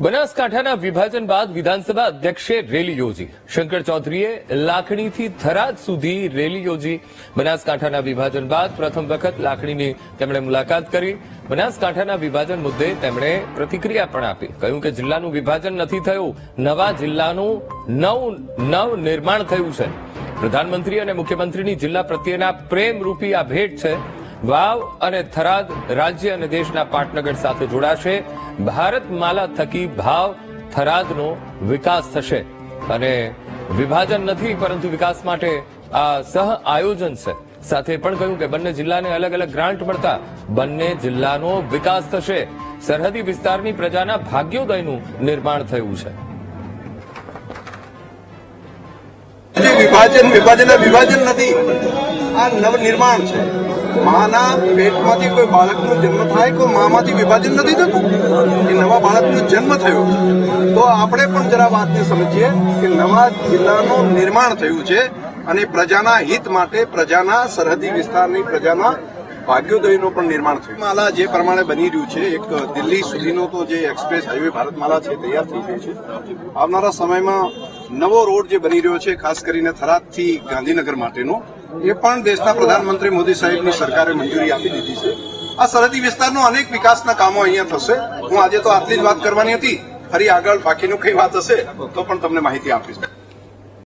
બનાસકાંઠાના વિભાજન બાદ વિધાનસભા અધ્યક્ષે રેલી યોજી. શંકર ચૌધરીએ લાખણીથી થરાદ સુધી રેલી યોજી. બનાસકાંઠાના વિભાજન બાદ પ્રથમ વખત લાખણીની તેમણે મુલાકાત કરી. બનાસકાંઠાના વિભાજન મુદ્દે તેમણે પ્રતિક્રિયા પણ આપી. કહ્યું કે જિલ્લાનું વિભાજન નથી થયું, નવા જિલ્લાનું નવ નવ નિર્માણ થયું છે. પ્રધાનમંત્રી અને મુખ્યમંત્રીની જિલ્લા પ્રત્યેના પ્રેમરૂપી આ ભેટ છે. વાવ અને થરાદ રાજ્ય અને દેશના પાટનગર સાથે જોડાશે. ભારત માલા થકી ભાવ થરાદનો વિકાસ થશે. અને વિભાજન નથી, પરંતુ વિકાસ માટે આ સહ આયોજન છે. સાથે પણ કહ્યું કે બંને જિલ્લાને અલગ અલગ ગ્રાન્ટ મળતા બંને જિલ્લાનો વિકાસ થશે. સરહદી વિસ્તારની પ્રજાના ભાગ્યોદયનું નિર્માણ થયું છે. વિભાજન વિભાજન વિભાજન નથી, આ નવનિર્માણ છે. માના પેટમાંથી કોઈ બાળકનો જન્મ થાય, કોઈ મામાંથી વિભાજન નથી થતું? એ નવા બાળકનો જન્મ થયો તો આપણે પણ જરા વાતને સમજીએ કે નવા જિલ્લાનું નિર્માણ થયું છે અને પ્રજાના હિત માટે પ્રજાના સરહદી વિસ્તારની પ્રજાના ભાગ્યોદયનું પણ નિર્માણ થયું. માલા જે પ્રમાણે બની રહ્યું છે, એક દિલ્હી સુધીનો તો જે એક્સપ્રેસ હાઈવે ભારતમાલા છે, તૈયાર થઈ ગયું છે. આવનારા સમયમાં નવો રોડ જે બની રહ્યો છે, ખાસ કરીને થરાદથી ગાંધીનગર માટેનો એ પણ દેશના પ્રધાનમંત્રી મોદી સાહેબની સરકારે મંજૂરી આપી દીધી છે. આ સરહદી વિસ્તારનો અનેક વિકાસના કામો અહીંયા થશે. હું આજે તો આટલી જ વાત કરવાની હતી. ફરી આગળ બાકીનું કઈ વાત હશે, તો પણ તમને માહિતી આપીશ.